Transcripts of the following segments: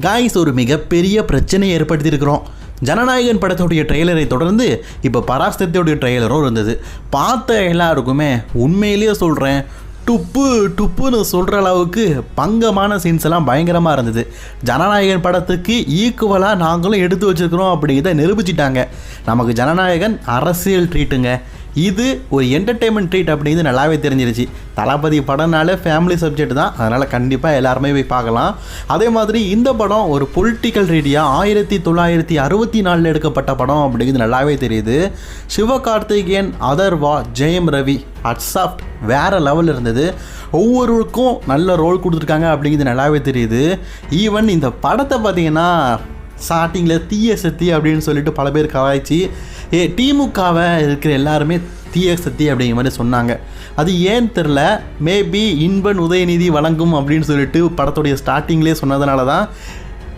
Guys ஒரு மிகப்பெரிய பிரச்சனை ஏற்படுத்தியிருக்கிறோம். ஜனநாயகன் படத்துடைய ட்ரெய்லரை தொடர்ந்து இப்போ பராஸ்தத்தையுடைய ட்ரெய்லரும் இருந்தது. பார்த்த எல்லாருக்குமே உண்மையிலேயே சொல்கிறேன் டுப்பு டுப்புன்னு சொல்கிற அளவுக்கு பங்கமான சீன்ஸ் எல்லாம் பயங்கரமாக இருந்தது. ஜனநாயகன் படத்துக்கு ஈக்குவலாக நாங்களும் எடுத்து வச்சுருக்கிறோம் அப்படிங்கிறத நிரூபிச்சிட்டாங்க. நமக்கு ஜனநாயகன் அரசியல் ட்ரீட்டுங்க இது ஒரு என்டர்டெயின்மெண்ட் ட்ரீட் அப்படிங்கிறது நல்லாவே தெரிஞ்சிருச்சு. தளபதி படம்னாலே ஃபேமிலி சப்ஜெக்ட் தான். அதனால் கண்டிப்பாக எல்லாருமே போய் பார்க்கலாம். அதே மாதிரி இந்த படம் ஒரு பொலிட்டிக்கல் ரீதியாக ஆயிரத்தி தொள்ளாயிரத்தி அறுபத்தி நாலில் எடுக்கப்பட்ட படம் அப்படிங்கிறது நல்லாவே தெரியுது. சிவகார்த்திகேயன் அதர்வா ஜெயம் ரவி. அட்சாஃப்ட் வேறு லெவல் இருந்தது. ஒவ்வொருவருக்கும் நல்ல ரோல் கொடுத்துருக்காங்க அப்படிங்கிறது நல்லாவே தெரியுது. ஈவன் இந்த படத்தை பார்த்தீங்கன்னா ஸ்டார்டிங்கில் தீய சக்தி அப்படின்னு சொல்லிட்டு பல பேர் கலாய்ச்சி ஏ திமுகவை இருக்கிற எல்லாருமே தீய சக்தி அப்படிங்கிற மாதிரி சொன்னாங்க. அது ஏன்னு தெரில மேபி இன்பன் உதயநிதி வழங்கும் அப்படின்னு சொல்லிட்டு படத்துடைய ஸ்டார்டிங்லேயே சொன்னதுனால தான்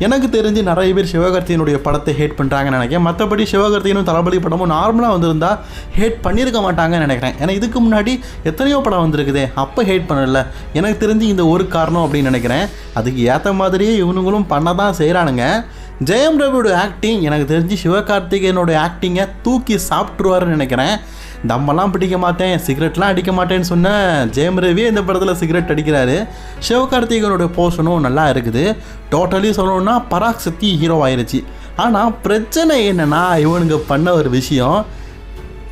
எனக்கு தெரிஞ்சு நிறைய பேர் சிவகார்த்தியனுடைய படத்தை ஹேட் பண்ணுறாங்கன்னு நினைக்கிறேன். மற்றபடி சிவகார்த்தியனும் தளபதி படமும் நார்மலாக வந்திருந்தா ஹேட் பண்ணியிருக்க மாட்டாங்கன்னு நினைக்கிறேன். ஏன்னா இதுக்கு முன்னாடி எத்தனையோ படம் வந்திருக்குதே அப்போ ஹேட் பண்ணல. எனக்கு தெரிஞ்சு இந்த ஒரு காரணம் அப்படின்னு நினைக்கிறேன். அதுக்கு ஏற்ற மாதிரியே இவனுங்களும் பண்ண தான் செய்கிறானுங்க ஜெயம் ரவியோட ஆக்டிங் எனக்கு தெரிஞ்சு சிவகார்த்திகேயனோட ஆக்டிங்கை தூக்கி சாப்பிட்ருவாருன்னு நினைக்கிறேன். தம்மெல்லாம் பிடிக்க மாட்டேன் சிகரெட்லாம் அடிக்க மாட்டேன்னு சொன்ன ஜெயம் ரவி இந்த படத்தில் சிகரெட் அடிக்கிறாரு. சிவகார்த்திகேயனோட போர்ஷனும் நல்லா இருக்குது. டோட்டலி சொல்லணும்னா பராக் சக்தி ஹீரோ ஆயிடுச்சு ஆனால் பிரச்சனை என்னென்னா இவனுங்க பண்ண ஒரு விஷயம்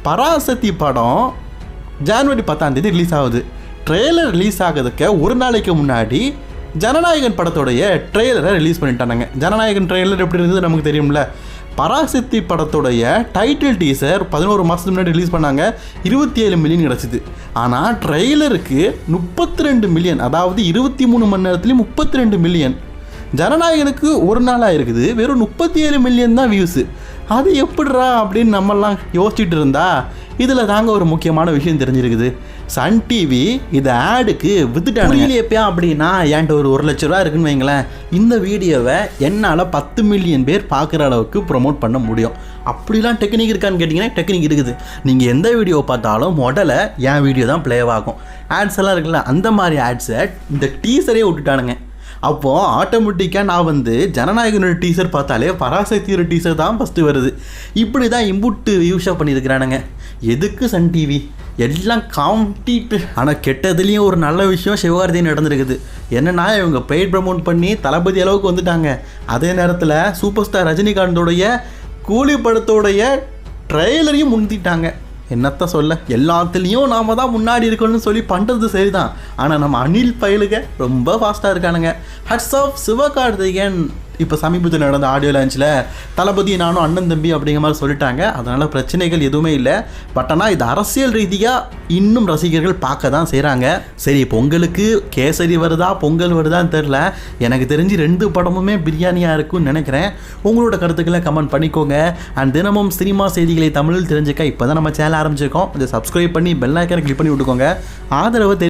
பராசக்தி படம் ஜான்வரி பத்தாந்தேதி ரிலீஸ் ஆகுது. ட்ரெய்லர் ரிலீஸ் ஆகிறதுக்கு ஒரு நாளைக்கு முன்னாடி ஜனநாயகன் படத்தோடைய ட்ரெய்லரை ரிலீஸ் பண்ணிட்டானுங்க. ஜனநாயகன் ட்ரெய்லர் எப்படி இருந்தது நமக்கு தெரியும்ல? பராசக்தி படத்துடைய டைட்டில் டீசர் பதினோரு மாதத்துக்கு முன்னாடி ரிலீஸ் பண்ணாங்க. இருபத்தி ஏழு மில்லியன் கிடச்சிது. ஆனால் ட்ரெய்லருக்கு முப்பத்தி ரெண்டு மில்லியன் அதாவது இருபத்தி மூணு மணி நேரத்துலேயும் முப்பத்தி ரெண்டு மில்லியன் ஜனநாயகனுக்கு ஒரு நாளாக இருக்குது. வெறும் முப்பத்தி ஏழு மில்லியன் தான் வியூஸு அது எப்படிரா அப்படின்னு நம்மெல்லாம் யோசிச்சுட்டு இருந்தா இதில் தாங்க ஒரு முக்கியமான விஷயம் தெரிஞ்சிருக்குது. சன் டிவி இதை ஆடுக்கு வித்துட்டாங்க எப்பயா அப்படின்னா என்கிட்ட ஒரு ஒரு லட்ச ரூபா இருக்குன்னு வைங்களேன். இந்த வீடியோவை என்னால் பத்து மில்லியன் பேர் பார்க்குற அளவுக்கு ப்ரொமோட் பண்ண முடியும். அப்படிலாம் டெக்னிக் இருக்கான்னு கேட்டிங்கன்னா டெக்னிக் இருக்குது. நீங்கள் எந்த வீடியோ பார்த்தாலும் முதல்ல என் வீடியோ தான் ப்ளே ஆகும். ஆட்ஸ் எல்லாம் இருக்குல்ல அந்த மாதிரி ஆட்ஸை இந்த டீசரே விட்டுட்டானுங்க. அப்போது ஆட்டோமேட்டிக்காக நான் வந்து ஜனநாயகனோட டீசர் பார்த்தாலே பராசக்தியோட டீசர் தான் ஃபஸ்ட்டு வருது. இப்படி தான் இம்புட்டு வியூஷாக பண்ணியிருக்கிறானுங்க. எதுக்கு சன் டிவி எல்லாம் காம்ப்ளீட்டு ஆனால் கெட்டதுலேயும் ஒரு நல்ல விஷயம் சிவகார்த்தி நடந்திருக்குது. என்னன்னா இவங்க பெய்ட் ப்ரமோட் பண்ணி தளபதி அளவுக்கு வந்துட்டாங்க. அதே நேரத்தில் சூப்பர் ஸ்டார் ரஜினிகாந்தோடைய கூலி படத்தோடைய ட்ரெய்லரையும் முந்திட்டாங்க. என்னத்த சொல்ல? எல்லாத்துலேயும் நாம தான் முன்னாடி இருக்கணும்னு சொல்லி பண்ணுறது சரிதான். ஆனால் நம்ம அனில் பயலுக ரொம்ப ஃபாஸ்ட்டாக இருக்கானுங்க. Hats off Sivakarthikeyan. இப்போ சமீபத்தில் நடந்த ஆடியோ லான்ச்சில் தளபதி நானும் அண்ணன் தம்பி அப்படிங்கிற மாதிரி சொல்லிட்டாங்க. அதனால் பிரச்சனைகள் எதுவுமே இல்லை. பட் ஆனால் இது அரசியல் ரீதியாக இன்னும் ரசிகர்கள் பார்க்க தான் செய்கிறாங்க சரி பொங்கலுக்கு கேசரி வருதா பொங்கல் வருதான்னு தெரில எனக்கு தெரிஞ்சு ரெண்டு படமுமே பிரியாணியாக இருக்கும்னு நினைக்கிறேன். உங்களோட கருத்துக்களை கமெண்ட் பண்ணிக்கோங்க. அண்ட் தினமும் சினிமா செய்திகளை தமிழில் தெரிஞ்சுக்க இப்போ தான் நம்ம சேனல் ஆரம்பிச்சிருக்கோம். இதை சப்ஸ்கிரைப் பண்ணி பெல் ஐக்கனை கிளிக் பண்ணி விட்டுக்கோங்க. ஆதரவு தெரி-